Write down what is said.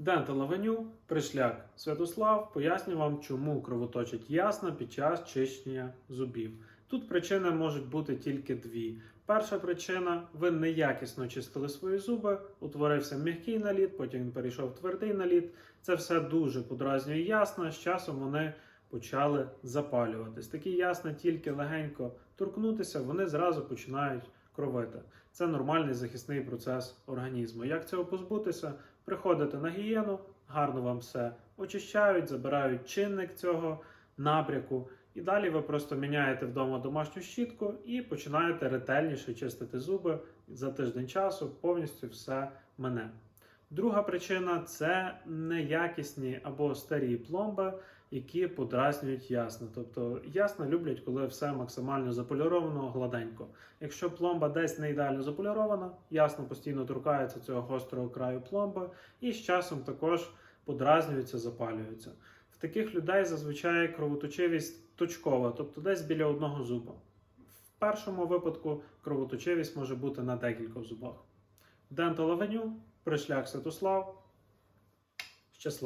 Dental Avenue, пришляк Святослав поясню вам, чому кровоточить ясна під час чищення зубів. Тут причини можуть бути тільки дві. Перша причина ви неякісно чистили свої зуби, утворився м'який наліт, потім він перейшов твердий наліт. Це все дуже подразнює ясна. З часом вони почали запалюватись. Такі ясна тільки легенько торкнутися, вони зразу починають кровити. Це нормальний захисний процес організму. Як цього позбутися? Приходите на гігієну, гарно вам все очищають, забирають чинник цього набряку. І далі ви просто міняєте вдома домашню щітку і починаєте ретельніше чистити зуби за тиждень часу, повністю все мене. Друга причина це неякісні або старі пломби, які подразнюють ясно. Тобто ясно люблять, коли все максимально заполіровано, гладенько. Якщо пломба десь не ідеально заполірована, ясно постійно торкається цього гострого краю пломби, і з часом також подразнюються, запалюються. В таких людей зазвичай кровоточивість точкова, тобто десь біля одного зуба. В першому випадку кровоточивість може бути на декількох зубах. Dental Avenue, Пришляк Святослав.